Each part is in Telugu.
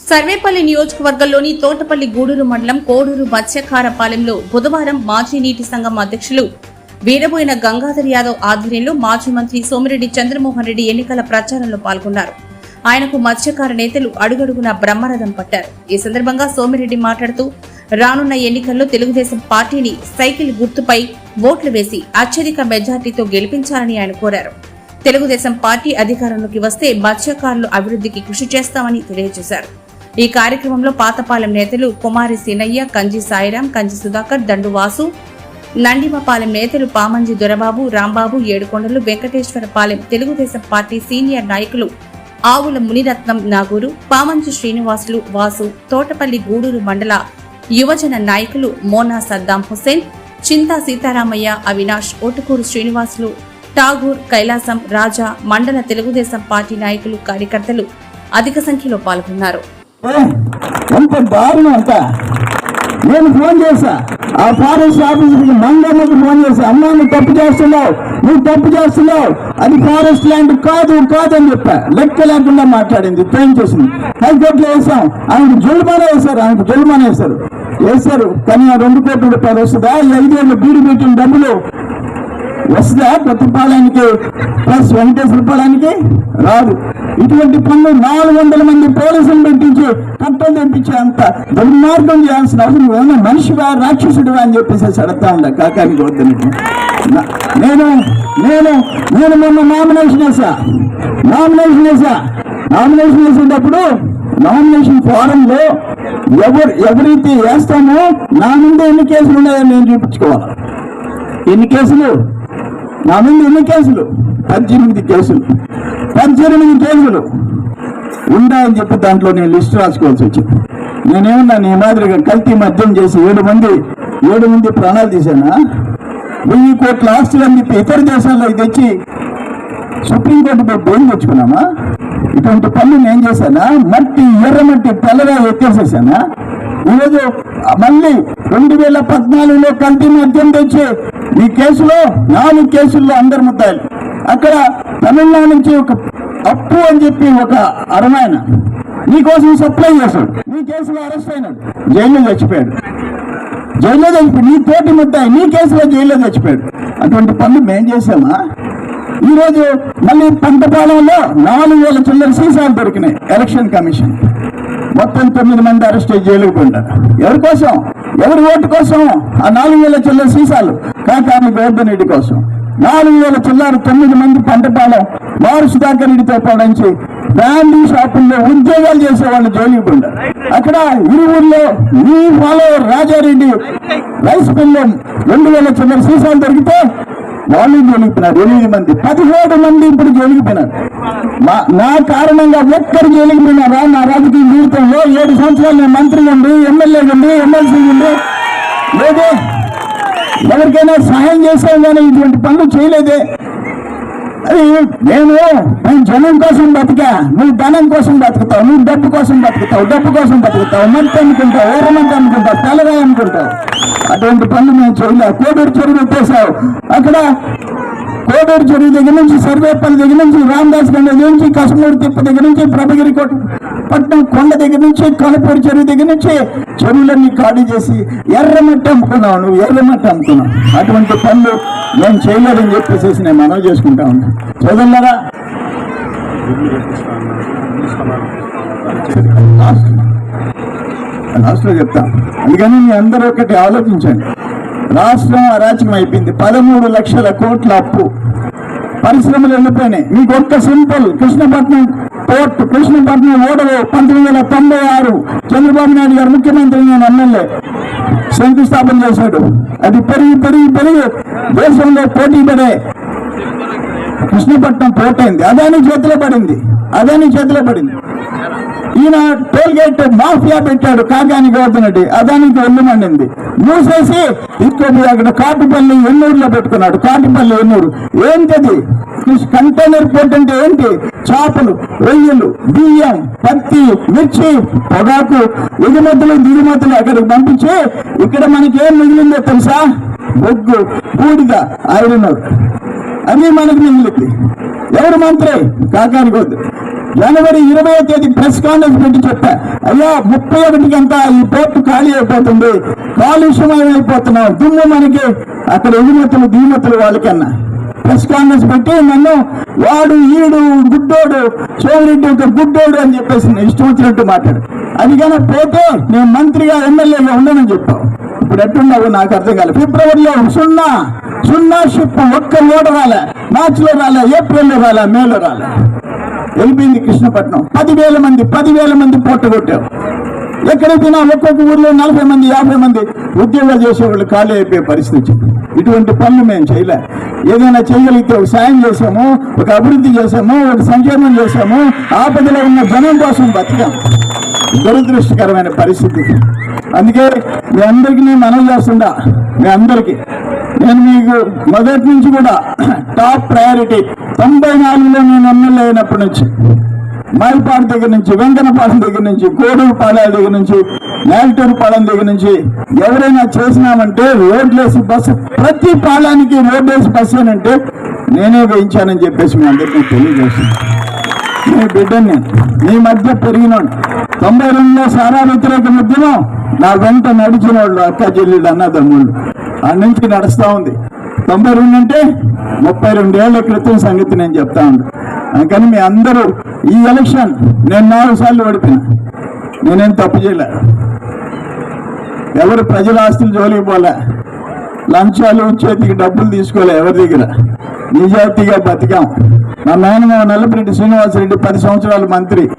సర్వేపల్లి నియోజకవర్గంలోని తోటపల్లి గూడూరు మండలం కోడూరు మత్స్యకారపాలెంలో బుధవారం మాజీ నీటి సంఘం అధ్యక్షులు వీరబోయిన గంగాధర్ యాదవ్ ఆధ్వర్యంలో మాజీ మంత్రి సోమిరెడ్డి చంద్రమోహన్ రెడ్డి ఎన్నికల ప్రచారంలో పాల్గొన్నారు. ఆయనకు మత్స్యకార నేతలు అడుగడుగున బ్రహ్మరథం పట్టారు. ఈ సందర్భంగా సోమిరెడ్డి మాట్లాడుతూ రానున్న ఎన్నికల్లో తెలుగుదేశం పార్టీని సైకిల్ గుర్తుపై ఓట్లు వేసి అత్యధిక మెజార్టీతో గెలిపించాలని ఆయన కోరారు. తెలుగుదేశం పార్టీ అధికారంలోకి వస్తే మత్స్యకారుల అభివృద్ధికి కృషి చేస్తామని తెలియజేశారు. ఈ కార్యక్రమంలో పాతపాలెం నేతలు కుమారి సీనయ్య కంజి సాయిరాం కంజి సుధాకర్ దండువాసు నందిమపాలెం నేతలు పామంజి దొరబాబు రాంబాబు ఏడుకొండలు వెంకటేశ్వరపాలెం తెలుగుదేశం పార్టీ సీనియర్ నాయకులు ఆవుల మునిరత్నం నాగూరు పామంజి శ్రీనివాసులు వాసు తోటపల్లి గూడూరు మండల యువజన నాయకులు మోనా సద్దాం హుసేన్ చింతా సీతారామయ్య అవినాష్ ఓటుకూరు శ్రీనివాసులు ఠాగూర్ కైలాసం రాజా మండల తెలుగుదేశం పార్టీ నాయకులు కార్యకర్తలు అధిక సంఖ్యలో పాల్గొన్నారు. ఎంత దారుణం అంత. నేను ఫోన్ చేశా. ఆ ఫారెస్ట్ ఆఫీసర్కి మంగమ్మకి ఫోన్ చేశా. అమ్మా నువ్వు తప్పు చేస్తున్నావు నువ్వు తప్పు చేస్తున్నావు. అది ఫారెస్ట్ ల్యాండ్ కాదు కాదు అని చెప్పా. లెక్క లేకుండా మాట్లాడింది. ట్రైన్ చేసింది హైకోర్టులో వేసాం ఆయనకు జుల్మానే వేశారు ఆయనకు జుల్మానే వేశారు. వేశారు. కానీ ఆ రెండు కోట్ల రూపాయలు వస్తుందా? ఈ ఐదేళ్ళు బీడి పెట్టిన డబ్బులు వస్తుందా కొత్తపాలెనికి ప్లస్ వెంకటేశ్వరపాలెనికి రాదు. ఇటువంటి పనులు నాలుగు వందల మంది పోలీసులు పెట్టించి కట్టలు తెప్పించే అంత దుర్మార్గం చేయాల్సిన అవసరం ఏమైనా మనిషివా రాక్షసుడివా అని చెప్పేసి అడుగుతా ఉండ కాకానికి వద్దని నేను నేను నేను మొన్న నామినేషన్ వేసా నామినేషన్ వేసా నామినేషన్ వేసేటప్పుడు నామినేషన్ ఫారంలో ఎవరు ఎవరైతే వేస్తామో నా ముందు ఎన్ని కేసులు ఉన్నాయని నేను చూపించుకోవాలి. ఎన్ని కేసులు? నా మీద ఎన్ని కేసులు? పద్దెనిమిది కేసులు. పద్దెనిమిది కేసులు. ఉండాయని చెప్పి దాంట్లో నేను లిస్ట్ రాసుకోవాల్సి వచ్చింది. నేనేమన్నా నీ మాదిరిగా కల్తీ మద్యం చేసి ఏడు మంది ఏడు మంది ప్రాణాలు తీశానా? వెయ్యి కోట్ల ఆస్తులన్నీ ఇతర దేశాల్లో తెచ్చి సుప్రీంకోర్టు పోయి బెయిల్ తెచ్చుకున్నామా? ఇటువంటి పనులు నేను చేశానా? మట్టి ఎర్రమట్టి తెల్లగా ఎత్తేసేసానా? ఈరోజు మళ్ళీ రెండు వేల పద్నాలుగులో కల్తీ మద్యం తెచ్చి ఈ కేసులో నాలుగు కేసుల్లో అందరు ముద్దాయిలు. అక్కడ తమిళనాడు నుంచి ఒక అప్పు అని చెప్పి ఒక అరమాయన నీకోసం సప్లై చేశాడు. నీ కేసులో అరెస్ట్ అయినాడు. జైల్లో చచ్చిపోయాడు. జైల్లో చచ్చిపోయి నీ తోటి ముద్దాయి నీ కేసులో జైల్లో చచ్చిపోయాడు. అటువంటి పనులు మేం చేసామా ఈ రోజు మళ్ళీ పంటపాలెంలో నాలుగు వేల చిల్లర సీసాలు దొరికినాయి. Election commission. మొత్తం తొమ్మిది మంది అరెస్ట్ అయ్యి జైలుకు పోయినారు. ఎవరి కోసం? ఎవరి ఓటు కోసం? ఆ నాలుగు వేల చిల్లర సీసాలు కాకాని గోవర్ధన్ రెడ్డి కోసం. నాలుగు వేల చిల్లర తొమ్మిది మంది పంటపాలెం వారు సుధాకర్ రెడ్డితో పాటించి బ్రాండీ షాపుల్లో ఉద్యోగాలు చేసేవాళ్ళు జోలికి ఉండరు అక్కడ అక్కడ ఇరువుల్లో మీ ఫాలోవర్ రాజారెడ్డి రైస్ మిల్లో రెండు వేల చిల్లర సీసాలు దొరికితే వాళ్ళు జోలిగిపోయినారు ఎనిమిది మంది పదిహేడు మంది ఇప్పుడు జోలిగిపోయినారు మా నా కారణంగా ఒక్కరు జోలిగిపోయినారా నా రాజకీయ జీవితంలో ఏడు సంవత్సరాలు నేను మంత్రి ఉండి ఎమ్మెల్యే ఉండి ఎమ్మెల్సీ ఉండి లేదే ఎవరికైనా సహాయం చేసాం కానీ ఇటువంటి పనులు చేయలేదే. అది నేను నేను జనం కోసం బతికా నువ్వు ధనం కోసం బతుకుతావు నువ్వు డబ్బు కోసం బతుకుతావు డబ్బు కోసం బతుకుతావు మంచి అనుకుంటావు ఊరమంట అనుకుంటావు తెల్లగా అనుకుంటావు. అటువంటి పనులు మేము చేయలే. కోడూరు చెరువు పెట్టేశావు అక్కడ కోడూరు చెరువు దగ్గర నుంచి సర్వేపల్లి దగ్గర నుంచి రామదాస్ గండ నుంచి కశ్మూర్ తిప్ప దగ్గర నుంచి ప్రభగిరి కోట పట్నం కొండ దగ్గర నుంచి కనుపూరు చెరువు దగ్గర నుంచి చెరువులన్నీ ఖాళీ చేసి ఎర్రమట్టి అమ్ముకున్నావు నువ్వు ఎర్రమట్టి అమ్ముకున్నావు. అటువంటి పనులు నేను చేయలేదని చెప్పేసి నేను మనవి చేసుకుంటా ఉన్నా. చదవన్నారా? లాస్ట్లో చెప్తా. అందుకని మీ అందరూ ఒకటి ఆలోచించండి. రాష్ట్రం అరాచకం అయిపోయింది. పదమూడు లక్షల కోట్ల అప్పు. పరిశ్రమలు వెళ్ళిపోయినాయి. మీకు ఒక్క సింపుల్ కృష్ణపట్నం పోర్ట్ కృష్ణపట్నం ఓడలు పంతొమ్మిది వందల తొంభై ఆరు. చంద్రబాబు నాయుడు గారు ముఖ్యమంత్రి నేను ఎమ్మెల్యే. శంకుస్థాపన చేశాడు. అది పెరిగి పెరిగి పెరిగి దేశంలో పోటీ పడే కృష్ణపట్నం పోర్ట్ అయింది. అదాని చేతిలో పడింది. అదాని చేతిలో పడింది. ఈయన టోల్ గేట్ మాఫియా పెట్టాడు కాకాని గౌతమ్ అదానికి ఒళ్ళు మండింది. మూసేసి ఇక్కడ అక్కడ కాటిపల్లి ఎన్నూరులో పెట్టుకున్నాడు. కాటిపల్లి ఎన్నూరు. ఏంటది? కంటైనర్ పోర్ట్ అంటే ఏంటి? చేపలు రొయ్యలు బియ్యం పత్తి మిర్చి పొగాకు ఎగుమతులు దిగుమతులు అక్కడికి పంపించి ఇక్కడ మనకి ఏం మిగిలిందో తెలుసా? బొగ్గు బూడిద ఐరన్. అది మనకి మిగిలింది. ఎవరు మంత్రి? కాకాని వద్దు జనవరి ఇరవై తేదీ ప్రెస్ కాన్ఫరెన్స్ పెట్టి చెప్పా. అయ్యా ముప్పై ఒకటికంతా ఈ పోర్టు ఖాళీ అయిపోతుంది. కాలుష్యం అయిపోతున్నాం. దుమ్ము మనకి అక్కడ ఎగుమతులు దిగుమతులు వాళ్ళకన్నా. ప్రెస్ కాన్ఫరెన్స్ పెట్టి నన్ను వాడు ఈడు గుడ్డోడు సోమిరెడ్డి ఒక గుడ్డోడు అని చెప్పేసి నేను ఇష్టం వచ్చినట్టు మాట్లాడు. అది కానీ పోతే నేను మంత్రిగా ఎమ్మెల్యేగా ఉండనని చెప్పావు. ఇప్పుడు ఎట్టున్నావు నాకు అర్థం కాలేదు ఫిబ్రవరిలో సున్నా సున్నా షిప్ ఒక్క ఓడ రాలే. మార్చిలో రాలే ఏప్రిల్లో రాలే మేలో రాలే. వెళ్ళిపోయింది కృష్ణపట్నం. పదివేల మంది పదివేల మంది పొట్టగొట్టారు ఎక్కడికి పోయినా ఒక్కొక్క ఊర్లో నలభై మంది యాభై మంది ఉద్యోగాలు చేసేవాళ్ళు ఖాళీ అయిపోయే పరిస్థితి వచ్చింది. ఇటువంటి పనులు మేము చేయలే. ఏదైనా చేయగలిగితే ఒక సాయం చేసాము ఒక అభివృద్ధి చేసాము ఒక సంక్షేమం చేసాము ఆపదలో ఉన్న జనం కోసం బతికాం. దురదృష్టకరమైన పరిస్థితి. అందుకే మీ అందరికీ నేను మనం చేస్తుండా? మీ అందరికీ. నేను మీకు మొదటి నుంచి కూడా టాప్ ప్రయారిటీ తొంభై నాలుగులో నేను ఎమ్మెల్యే అయినప్పటి నుంచి మైపాడు దగ్గర నుంచి వెంకన్నపాలెం దగ్గర నుంచి కోడూరు పాలెం దగ్గర నుంచి నేల్టూరు పాలెం దగ్గర నుంచి ఎవరైనా చేసినామంటే రోడ్లేసి బస్సు ప్రతి పాలానికి రోడ్లేసి బస్సు అంటే నేనే వేయించానని చెప్పేసి మీ అందరికీ తెలియజేసింది మీ బిడ్డని మీ మధ్య పెరిగినాడు తొంభై రెండులో సారా వ్యతిరేక మధ్యలో నా వెంట నడిచిన వాళ్ళు అక్క చెల్లెళ్ళు అన్నదమ్ముళ్ళు. ఆ నుంచి నడుస్తూ ఉంది. తొంభై రెండు అంటే ముప్పై రెండేళ్ళ క్రితం సంగతి నేను చెప్తా ఉంది అందుకని మీ అందరూ ఈ ఎలక్షన్ నేను నాలుగు సార్లు ఓడిపోయినా. నేనేం తప్పు చేయలే. ఎవరు ప్రజల ఆస్తులు జోలికి పోలే. లంచాలు చేతికి డబ్బులు తీసుకోలే ఎవరి దగ్గర. నిజాయితీగా బతికాం. మా నాయనమ్మ నల్లపరెడ్డి శ్రీనివాసరెడ్డి పది సంవత్సరాలు మంత్రి.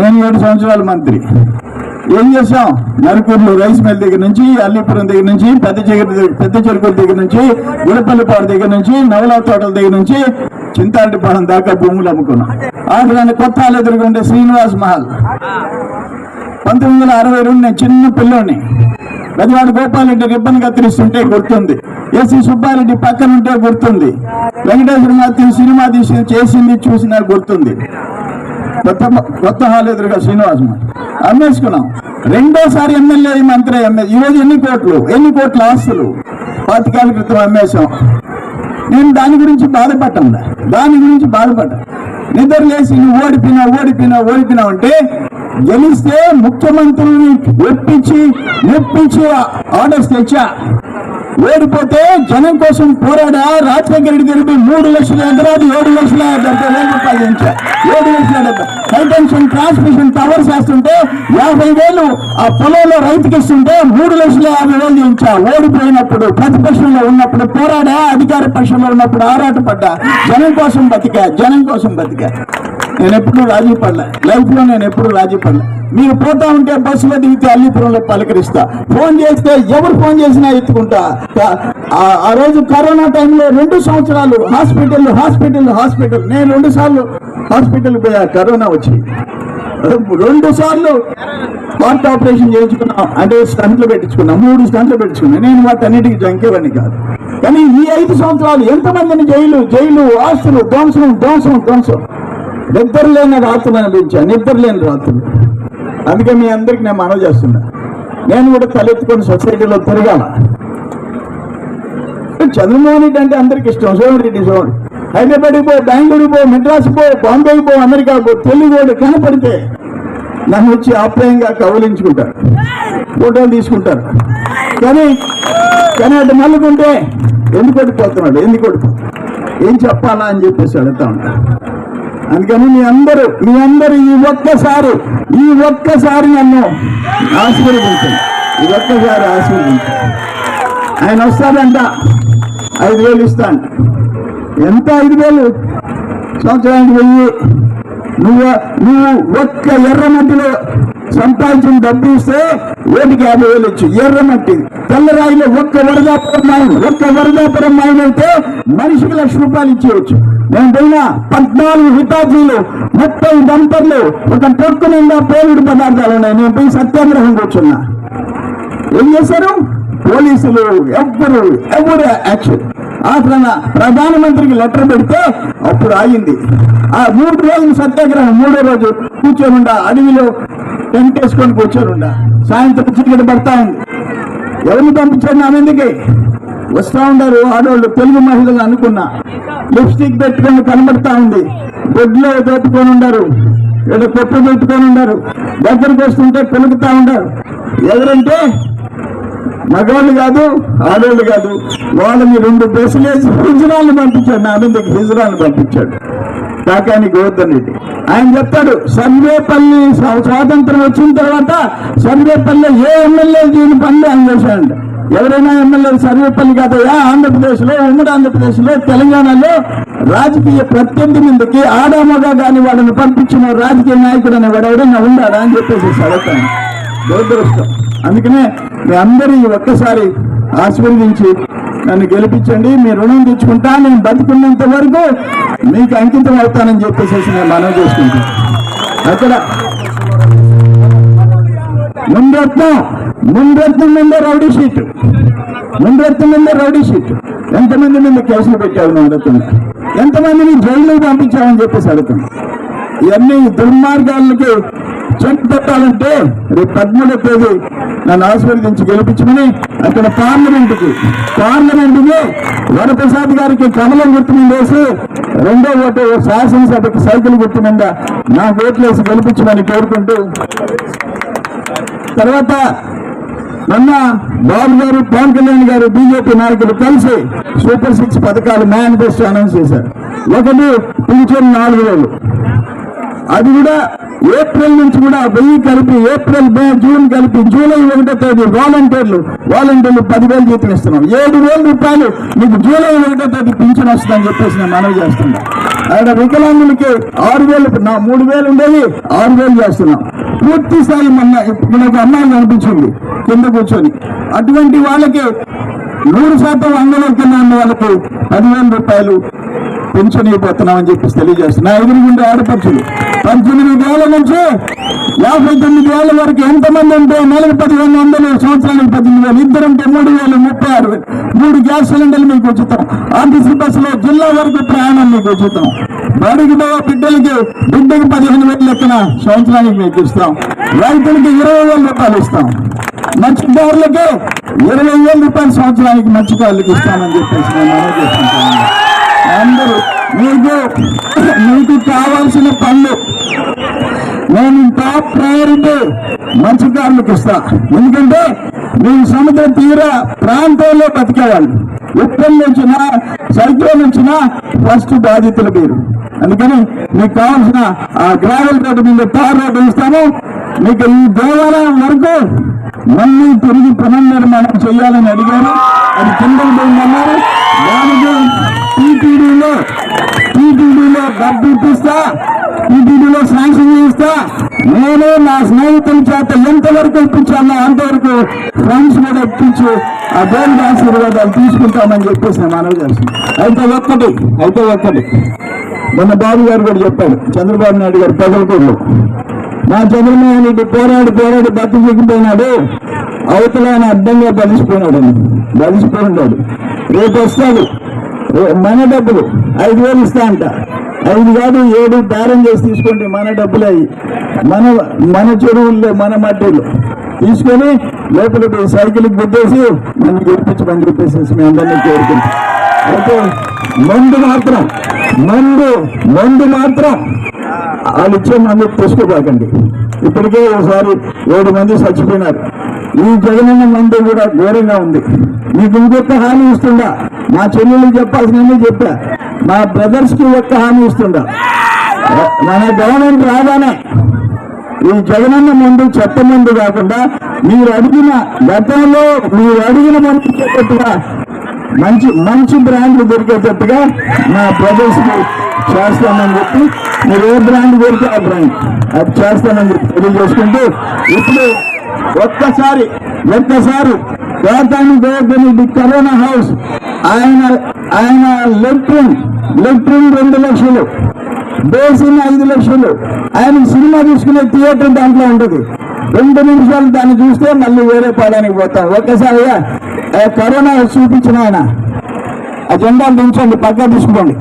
నేను ఏడు సంవత్సరాలు మంత్రి. ఏం చేసాం నరుకూరులో రైస్ మిల్ దగ్గర నుంచి అల్లిపురం దగ్గర నుంచి పెద్ద చెరుకు పెద్ద చెరుకుల దగ్గర నుంచి గుడపల్లిపాడు దగ్గర నుంచి నవలా తోటల దగ్గర నుంచి చింతారెడ్డిపాలెం దాకా భూములు అమ్ముకున్నాం. ఆఖరాన్ని కొత్త ఎదురుగా ఉండే శ్రీనివాస్ మహల్. పంతొమ్మిది వందల అరవై రెండు నేను చిన్న పిల్లోని. గదివాడు గోపాలరెడ్డి రిబ్బన్ కత్తిరిస్తుంటే గుర్తుంది. ఎస్సీ సుబ్బారెడ్డి పక్కనుంటే గుర్తుంది. వెంకటేశ్వర మాత్రం సినిమా తీసి చేసింది చూసినా గుర్తుంది. కొత్త కొత్త హాల్ ఎదురుగా శ్రీనివాస్ అమ్మేసుకున్నాం. రెండోసారి ఎమ్మెల్యే మంత్రి ఎమ్మెల్యే ఈరోజు ఎన్ని కోట్లు? ఎన్ని కోట్ల ఆస్తులు? పాతికాల క్రితం అమ్మేశాం. నేను దాని గురించి బాధపడ్డా దాని గురించి బాధపడ్డా నిద్ర లేచి నువ్వు ఓడిపోయినా ఓడిపోయినా ఓడిపోయినా అంటే గెలిస్తే ముఖ్యమంత్రిని ఒప్పించి మెప్పించి ఆర్డర్స్ తెచ్చా? ఓడిపోతే జనం కోసం పోరాడా? రాజశేఖర రెడ్డి గారికి మూడు లక్షల ఎకరాలు ఏడు లక్షల డెబ్బై వేల రూపాయలు ఏడు లక్షల డెబ్బై. హైటెన్షన్ ట్రాన్స్మిషన్ టవర్ చేస్తుంటే యాభై వేలు ఆ పొలంలో రైతుకి ఇస్తుంటే మూడు లక్షల యాభై వేలు ఇచ్చా ఓడిపోయినప్పుడు ప్రతిపక్షంలో ఉన్నప్పుడు పోరాడా? అధికార పక్షంలో ఉన్నప్పుడు ఆరాటపడ్డా జనం కోసం బతికా జనం కోసం బతికా. నేను ఎప్పుడు రాజీ పడలే. లైఫ్లో నేను ఎప్పుడు రాజీ పడలే. మీరు పోతా ఉంటే బస్సులో దిగితే అల్లిపురంలో పలకరిస్తా. ఫోన్ చేస్తే ఎవరు ఫోన్ చేసినా ఎత్తుకుంటా. ఆ- ఆ రోజు కరోనా టైంలో రెండు సంవత్సరాలు హాస్పిటల్ హాస్పిటల్ హాస్పిటల్. నేను రెండు సార్లు హాస్పిటల్ పోయా కరోనా వచ్చి. రెండు సార్లు హార్ట్ ఆపరేషన్ చేయించుకున్నాం అంటే స్టంట్లు పెట్టించుకున్నాం మూడు స్టంట్లు పెట్టించుకున్నాం. నేను వాటన్నిటికీ జంకేవని కాదు. కానీ ఈ ఐదు సంవత్సరాలు ఎంతమందిని జైలు జైలు ఆస్తులు ధ్వంసం ధ్వంసం ధ్వంసం. నిద్ర లేని రాత్రులు అనిపించా నిద్ర లేని రాత్రులు. అందుకే మీ అందరికి నేను మనవి చేస్తున్నా. నేను కూడా తలెత్తుకొని సొసైటీలో తిరగాల చంద్రమోహన్ రెడ్డి అంటే అందరికి ఇష్టం. సోమన్ రెడ్డి సోమన్. హైదరాబాద్కి పో బెంగళూరుకి పో మెడ్రాస్ పో బాంబేకి పో అమెరికా పో తెలుగు కనపడితే నన్ను వచ్చి ఆప్యాయంగా కవలించుకుంటారు ఫోటోలు తీసుకుంటారు. కానీ కానీ అటు మళ్ళుకుంటే ఎందుకు ఓడిపోతున్నాడు? ఎందుకు ఏం చెప్పాలా అని చెప్పేసి అడుగుతా ఉంటారు అందుకని మీ అందరూ మీ అందరూ ఈ ఒక్కసారి ఈ ఒక్కసారి నన్ను ఆశీర్వదించండి. ఈ ఒక్కసారి ఆశీర్వదించండి. ఆయన వస్తాడంట ఐదు వేలు ఇస్తాను. ఎంత ఐదు వేలు? సంవత్సరానికి వెయ్యి. నువ్వు నువ్వు ఒక్క ఎర్రమట్టిలో సంపాదించిన డబ్బు ఇస్తే ఓటుకి యాభై వేలు ఇచ్చు. ఎర్రమట్టి తెల్లరాయిలో ఒక్క వరదాపురం మైన్ ఒక్క వరదాపురం మైన్ అయితే మనిషికి లక్ష రూపాయలు ఇచ్చేయచ్చు. నేను పోయినా పద్నాలుగు హితాజీలు ముప్పై డంపర్లు ఒక ట్రక్కు నిండా పేలుడు పదార్థాలు ఉన్నాయి. నేను పోయి సత్యాగ్రహం కూర్చున్నా. ఏం చేశారు? పోలీసులు ఎవ్వరు ఎవరు యాక్షన్? ఆఖరణ ప్రధానమంత్రికి లెటర్ పెడితే అప్పుడు ఆగింది. ఆ మూడు రోజులు సత్యాగ్రహం మూడో రోజు కూర్చోకుండా అడవిలో టెంట్ వేసుకొని కూర్చొనుండా సాయంత్రం చీకటి పడతా ఉంది. ఎవరిని పంపించారు నా మీదకి? వస్తా ఉండారు ఆడవాళ్ళు తెలుగు మహిళలు అనుకున్నా. లిప్స్టిక్ పెట్టుకొని కనబడతా ఉంది. బొడ్లో పెట్టుకొని ఉండరు. ఇక్కడ కొట్టు పెట్టుకొని ఉండరు. దగ్గరికి వస్తుంటే పెలుగుతా ఉండరు ఎవరంటే? మగవాళ్ళు కాదు ఆడవాళ్ళు కాదు. వాళ్ళని రెండు బస్సులు వేసి హిజరాలను పంపించాడు నా మీదకి హిజరాలను పంపించాడు. కాకాని గోవర్ధన్ రెడ్డి. ఆయన చెప్తాడు సర్వేపల్లి స్వాతంత్రం వచ్చిన తర్వాత సర్వేపల్లి ఏ ఎమ్మెల్యే దీని పనులు ఆయన చేశాడంట. ఎవరైనా ఎమ్మెల్యే సర్వేపల్లి కాదయా ఆంధ్రప్రదేశ్లో ఉమ్మడి ఆంధ్రప్రదేశ్లో తెలంగాణలో రాజకీయ ప్రత్యర్థి మీదకి ఆడామగా కానీ వాళ్ళని పంపించిన రాజకీయ నాయకుడు అనేవాడు ఎవరైనా ఉండాడా అని చెప్పేసి అడుగుతాను. దురదృష్టం. అందుకనే మీ అందరి ఒక్కసారి ఆశీర్వదించి నన్ను గెలిపించండి మీ రుణం తెచ్చుకుంటా నేను బతుకున్నంత వరకు మీకు అంకితం అవుతానని చెప్పేసి నేను మనవి చేసుకుంటాను అక్కడ ముందెత్తం ముందెత్తం ముందే రౌడీ షీట్. ముందెత్తం ముందే రౌడీ షీట్. ఎంతమంది మీద కేసులు పెట్టావు నువ్వు అడుగుతున్నా? ఎంతమందిని జైలుకి పంపించావని చెప్పేసి అడుగుతుంది ఇవన్నీ దుర్మార్గాలకి చెక్ పెట్టాలంటే రేపు పద్మూడో తేదీ నన్ను ఆశీర్వదించి గెలిపించమని అక్కడ పార్లమెంటుకి పార్లమెంటుకి వరప్రసాద్ గారికి కమలం గుర్తు వేసి రెండో ఓటు శాసనసభకి సైకిల్ గుర్తు మీద నా ఓట్లేసి గెలిపించమని కోరుకుంటూ తర్వాత మొన్న బాబు గారు పవన్ కళ్యాణ్ గారు బీజేపీ నాయకులు కలిసి సూపర్ సిక్స్ పథకాలు మేనిఫెస్టో అనౌన్స్ చేశారు. ఒకటి పింఛన్ నాలుగు వేలు. అది కూడా ఏప్రిల్ నుంచి కూడా వెయ్యి కలిపి ఏప్రిల్ మే జూన్ కలిపి జూలై ఒకటో తేదీ వాలంటీర్లు వాలంటీర్లు పదివేలు జీతం ఇస్తున్నాం ఏడు వేల రూపాయలు మీకు జూలై ఒకటో తేదీ పింఛన్ వస్తుందని చెప్పేసి నేను మనవి చేస్తున్నా. ఆయన వికలాంగులకి ఆరు వేలు నా మూడు వేలు ఉండేవి ఆరు వేలు చేస్తున్నాం. పూర్తి స్థాయి మొన్న మనకు అమ్మాయిలు అమ్మాయి కనిపించింది కింద కూర్చొని. అటువంటి వాళ్ళకి నూరు శాతం అంగవైకల్యం ఉన్న వాళ్ళకు పదివేల రూపాయలు పెన్షన్ ఇవ్వబోతున్నామని చెప్పేసి తెలియజేస్తున్నా. ఎదురుగుండే ఆడపడుచులు. పద్దెనిమిది వేల నుంచి యాభై తొమ్మిది వేల వరకు ఎంతమంది ఉంటే నెలకు పదిహేను వందలు సంవత్సరానికి పద్దెనిమిది వేలు ఇద్దరంటే మూడు వేలు ముప్పై ఆరు మూడు గ్యాస్ సిలిండర్లు మీకు ఉచితం ఆర్టీసీ బస్సులో జిల్లా వరకు ప్రయాణం మీకు ఉచితం బడికి బిడ్డలకి బిడ్డకి పదిహేను వేలు లెక్కన సంవత్సరానికి మీకు ఇస్తాం. రైతులకి ఇరవై వేల రూపాయలు ఇస్తాం. మత్స్యకారులకి ఇరవై వేల రూపాయలు సంవత్సరానికి మత్స్యకారులకు ఇస్తామని చెప్పేసి నేను అందరూ మీకు మీకు కావాల్సిన పనులు టాప్ ప్రయారిటీ మత్స్యకారులకు ఇస్తా ఎందుకంటే మేము సముద్ర తీర ప్రాంతంలో బతికేవాళ్ళు. ఉప్పల్ నుంచిన సైక్లోన్ నుంచిన ఫస్ట్ బాధితులు మీరు. అందుకని మీకు కావాల్సిన ఆ గ్రావెల్ రోడ్డు మీద తార్ రోడ్డు ఇస్తాము మీకు ఈ దేవాలయం వరకు మళ్ళీ తిరిగి పునర్నిర్మాణం చేయాలని అడిగారు. అది కింద పోయిందన్నారు. దానికి టీటీడీలో టీటీడీలో డబ్బు ఇప్పిస్తా. టీటీడీలో శాంక్షన్ చేయిస్తా నేను నా స్నేహితుల చేత ఎంతవరకు ఇప్పించాలో అంతవరకు ఫ్రెండ్స్ కూడా ఇప్పించి ఆ దేవుడి ఆశీర్వాదాలు తీసుకుంటామని చెప్పేసి నేను మనవి చేస్తున్నాను. అయితే ఒక్కటి అయితే ఒక్కటి. మొన్న బాబు గారు కూడా చెప్పాడు చంద్రబాబు నాయుడు గారు ప్రజలకూరులో మా చంద్రబాబు నాయుడు పోరాడి పోరాడి బతుకు చిక్కిపోయినాడు అవతల ఆయన అడ్డంగా బలిసిపోయినాడు అని బలిసిపోయినాడు. రేపు వస్తాడు. రే- మన డబ్బులు ఐదు వేలు ఇస్తా అంట. ఐదు కాదు ఏడు దారం చేసి తీసుకోండి మన డబ్బులు అవి మన మన చెరువుల్లో మన మట్టిలో తీసుకొని లోపల సైకిల్ గుద్దేసి మనం గెలిపించమని చెప్పేసి మేము అందరినీ కోరుకుంటాం అయితే మందు మాత్రం మందు మందు మాత్రం వాళ్ళు ఇచ్చే మందు తీసుకోబాకండి. ఇప్పటికే ఒకసారి ఏడు మంది చచ్చిపోయినారు. ఈ జగనన్న మందు కూడా ఘోరంగా ఉంది. మీకు ఇంకొక హామీ ఇస్తుందా మా చెల్లెళ్ళు చెప్పాల్సినవి చెప్పా. మా బ్రదర్స్కి ఒక్క హామీ ఇస్తుందా మన గవర్నమెంట్ రాగానే ఈ జగనన్న ముందు చెత్త ముందు కాకుండా మీరు అడిగిన గతంలో మీరు అడిగిన మనకి ఇచ్చేటట్టుగా మంచి మంచి బ్రాండ్లు దొరికేటట్టుగా మా బ్రదర్స్కి చేస్తామని చెప్పి మీరు ఏ బ్రాండ్ దొరికితే ఆ బ్రాండ్ అది చేస్తామని చెప్పి తెలియజేసుకుంటూ ఇప్పుడు ఒక్కసారి ఒక్కసారి గౌతమ్ గోవర్ధన్ కరోనా హౌస్ ఆయన ఆయన లెఫ్ట్ లెట్రిన్ రెండు లక్షలు. బేసిన్ ఐదు లక్షలు. ఆయన సినిమా తీసుకునే థియేటర్ దాంట్లో ఉంటుంది. రెండు నిమిషాలు దాన్ని చూస్తే మళ్ళీ వేరే పాడానికి పోతాం. ఒక్కసారి ఆ కరోనా చూపించిన ఆయన. ఆ జెండాలు దించండి పక్క తీసుకోండి.